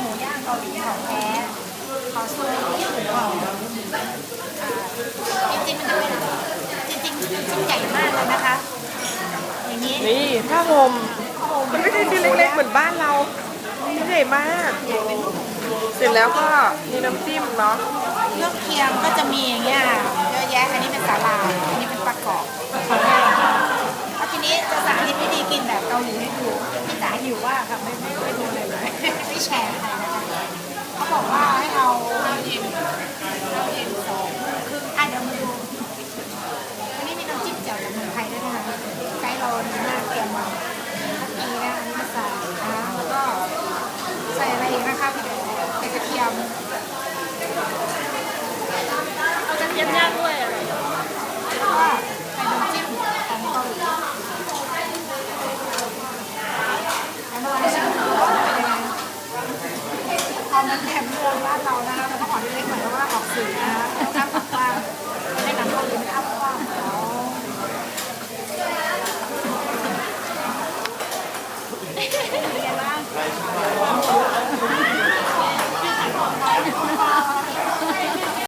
หมูย่างเกาหลีของแท้ของโซนญี่ปุ่นของจริงๆมันจะเป็นจริงๆชิ้นใหญ่มากเลยนะคะ อย่างนี้นี่ผ้าห่มมันไม่ได้ชิ้นเล็กๆเหมือนบ้านเราชิ้นใหญ่มาก เสร็จแล้วก็มีน้ำจิ้มเนาะเครื่องเคียงก็จะมีอย่างเงี้ยเยอะแยะอันนี้เป็นสาลาอันนี้เป็นประกอบแล้วทีนี้จะสาธิตวิธีกินแบบเกาหลีให้ดูพี่จ๋ายู่ว่าค่ะไม่ไม่ไม่ดูเลย แชร์ใครนะคะเขาบอกว่าให้เอาข้าเย็นเอาเย็นสองครึ่งอะเดี๋ยวมาดูอันนี้มีน้ำจิ้มแจ่วจากเมืองไทยด้วยนะคะไกด์เราหน้าเตรียมมามีนะอันนี้มาใส่นะคะแล้วก็ใส่อะไรอีกนะคะใส่กระเทียม มันแถมเมืองบ้านเรานะคะแต่ก็ขอเล็กๆเหมือนว่าออกสื่อนะคะต้องรับ้างไม่ได้นำข้อมลไม่ได้างเป็บ้าง